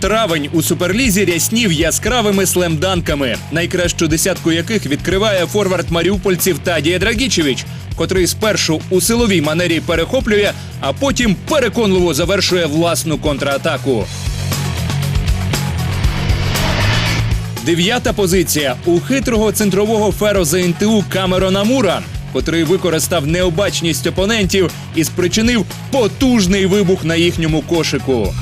Травень у суперлізі ряснів яскравими слемданками, найкращу десятку яких відкриває форвард маріупольців Тадія Драгічевич, котрий спершу у силовій манері перехоплює, а потім переконливо завершує власну контратаку. Дев'ята позиція у хитрого центрового фероза НТУ Камерона Мура, котрий використав необачність опонентів і спричинив потужний вибух на їхньому кошику.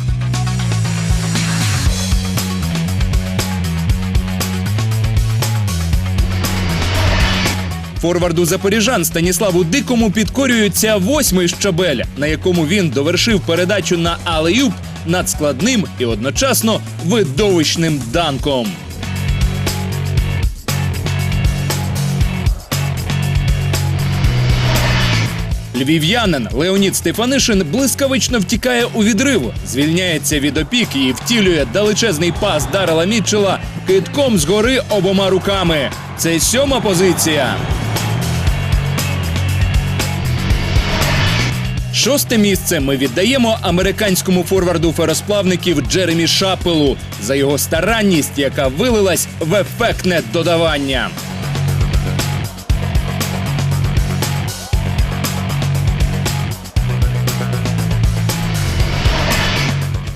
Форварду запоріжан Станіславу Дикому підкорюється восьмий щабель, на якому він довершив передачу на алеюб над складним і одночасно видовищним данком. Львів'янин Леонід Стефанишин блискавично втікає у відрив, звільняється від опіки і втілює далечезний пас Дарела Мітчела китком згори обома руками. Це сьома позиція. Шосте місце ми віддаємо американському форварду феросплавників Джеремі Шапелу за його старанність, яка вилилась в ефектне додавання.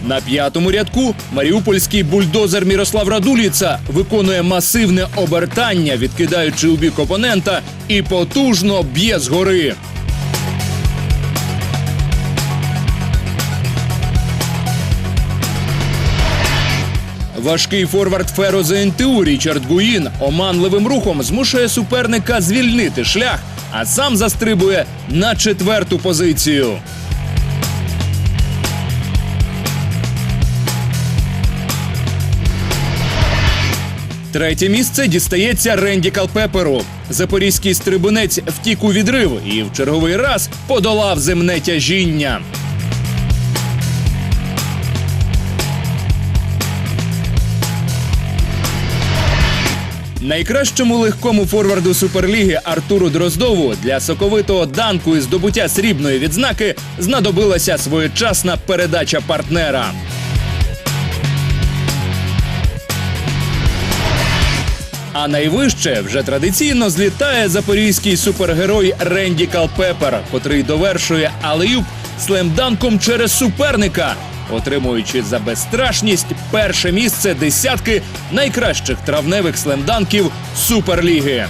На п'ятому рядку маріупольський бульдозер Мірослав Радуліца виконує масивне обертання, відкидаючи у бік опонента, і потужно б'є згори. Важкий форвард Феро ЗНТУ Річард Гуїн оманливим рухом змушує суперника звільнити шлях, а сам застрибує на четверту позицію. Третє місце дістається Ренді Калпеперу. Запорізький стрибунець втік у відрив і в черговий раз подолав земне тяжіння. Найкращому легкому форварду суперліги Артуру Дроздову для соковитого данку і здобуття срібної відзнаки знадобилася своєчасна передача партнера. А найвище вже традиційно злітає запорізький супергерой Ренді Калпепер, котрий довершує алеюб слемданком через суперника, отримуючи за безстрашність перше місце десятки найкращих травневих слемданків Суперліги.